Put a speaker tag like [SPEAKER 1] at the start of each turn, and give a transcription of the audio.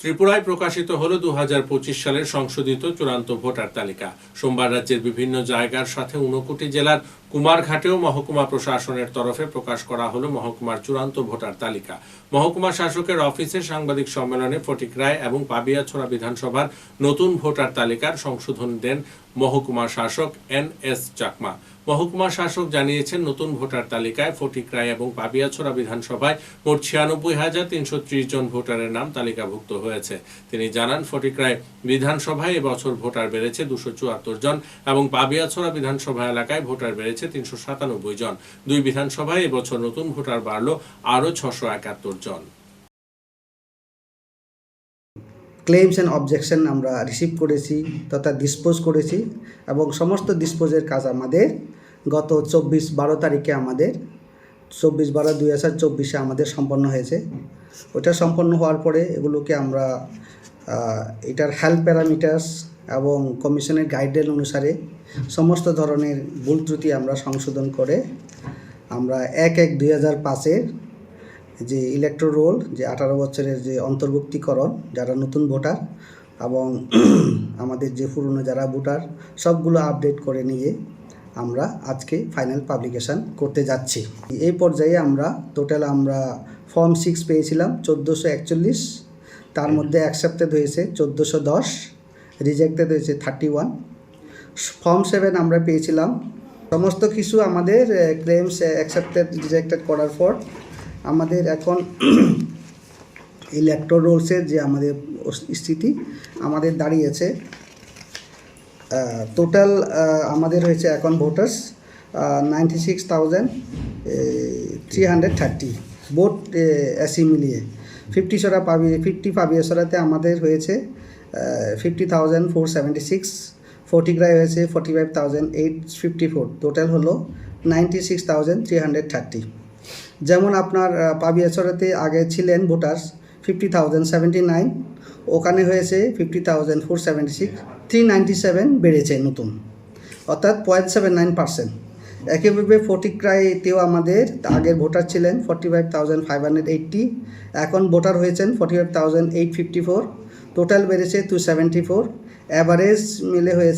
[SPEAKER 1] ত্রিপুরায় প্রকাশিত হল দু সালের সংশোধিত চূড়ান্ত ভোটার তালিকা। সোমবার রাজ্যের বিভিন্ন জায়গার সাথে ঊনকোটি জেলার কুমারঘাটেও মহকুমা প্রশাসনের তরফে প্রকাশ করা হলো মহকুমার চূড়ান্ত ভোটার তালিকা। মহকুমা শাসকের অফিসে সাংবাদিক সম্মেলনে ফটিক রায় এবং পাবিয়াছড়া বিধানসভার নতুন ভোটার তালিকার সংশোধন দেন মহকুমা শাসক এন এস চাকমা। মহকুমা শাসক জানিয়েছেন, নতুন ভোটার তালিকায় ফটিক রায় এবং পাবিয়াছড়া বিধানসভায় মোট ছিয়ানব্বই হাজার তিনশো ত্রিশ জন ভোটারের নাম তালিকাভুক্ত হয়েছে। তিনি জানান, ফটিক রায় বিধানসভায় এবছর ভোটার বেড়েছে দুশো চুয়াত্তর জন এবং পাবিয়াছড়া বিধানসভা এলাকায় ভোটার বেড়েছে তিনশো সাতানব্বই জন। দুই বিধানসভায় এবছর নতুন ভোটার বাড়ল আরও ছশো একাত্তর জন।
[SPEAKER 2] ক্লেমস অ্যান্ড অবজেকশন আমরা রিসিভ করেছি তথা ডিসপোজ করেছি এবং সমস্ত ডিসপোজের কাজ আমাদের গত চব্বিশ বারো তারিখে আমাদের, চব্বিশ বারো দুই হাজার চব্বিশে আমাদের সম্পন্ন হয়েছে। ওটা সম্পন্ন হওয়ার পরে এগুলোকে আমরা এটার হেল্প প্যারামিটার্স এবং কমিশনের গাইডলাইন অনুসারে সমস্ত ধরনের ভুল ত্রুটি আমরা সংশোধন করে আমরা এক এক দুই হাজার পাঁচের যে ইলেকট্রো রোল যে আঠারো বছরের যে অন্তর্ভুক্তিকরণ, যারা নতুন ভোটার এবং আমাদের যে পুরনো যারা ভোটার, সবগুলো আপডেট করে নিয়ে আমরা আজকে ফাইনাল পাবলিকেশন করতে যাচ্ছি। এই পর্যায়ে আমরা টোটাল আমরা ফর্ম সিক্স পেয়েছিলাম, চোদ্দোশো একচল্লিশ। তার মধ্যে অ্যাকসেপ্টেড হয়েছে চোদ্দোশো দশ রিজেক্টেড হয়েছে থার্টি ওয়ান ফর্ম সেভেন আমরা পেয়েছিলাম। সমস্ত কিছু আমাদের ক্লেমস অ্যাকসেপ্টেড রিজেক্টেড করার পর আমাদের এখন ইলেকট্রো রোলসের যে আমাদের স্থিতি, আমাদের দাঁড়িয়েছে। টোটাল আমাদের হয়েছে এখন voters ninety six thousand three hundred thirty vote AC মিলিয়ে। ফিফটি সরা পাবি ফিফটি পাবিয়াসরাতে আমাদের হয়েছে fifty thousand four seventy six ফোর্টিগ্রায় হয়েছে forty five thousand eight fifty four total হলো ninety six thousand three hundred thirty যেমন আপনার পাবিয়াছড়াতে আগে ছিলেন voters fifty thousand seventy nine ওখানে হয়েছে fifty thousand four seventy six three ninety seven বেড়েছে নতুন। অর্থাৎ পয়েন্ট সেভেন নাইন পার্সেন্ট একইভাবে ফটিক্রাইতেও আমাদের আগের ভোটার ছিলেন forty five thousand five hundred eighty এখন ভোটার হয়েছেন forty five thousand eight fifty four total বেড়েছে টু সেভেন্টি ফোর অ্যাভারেজ মিলে হয়েছে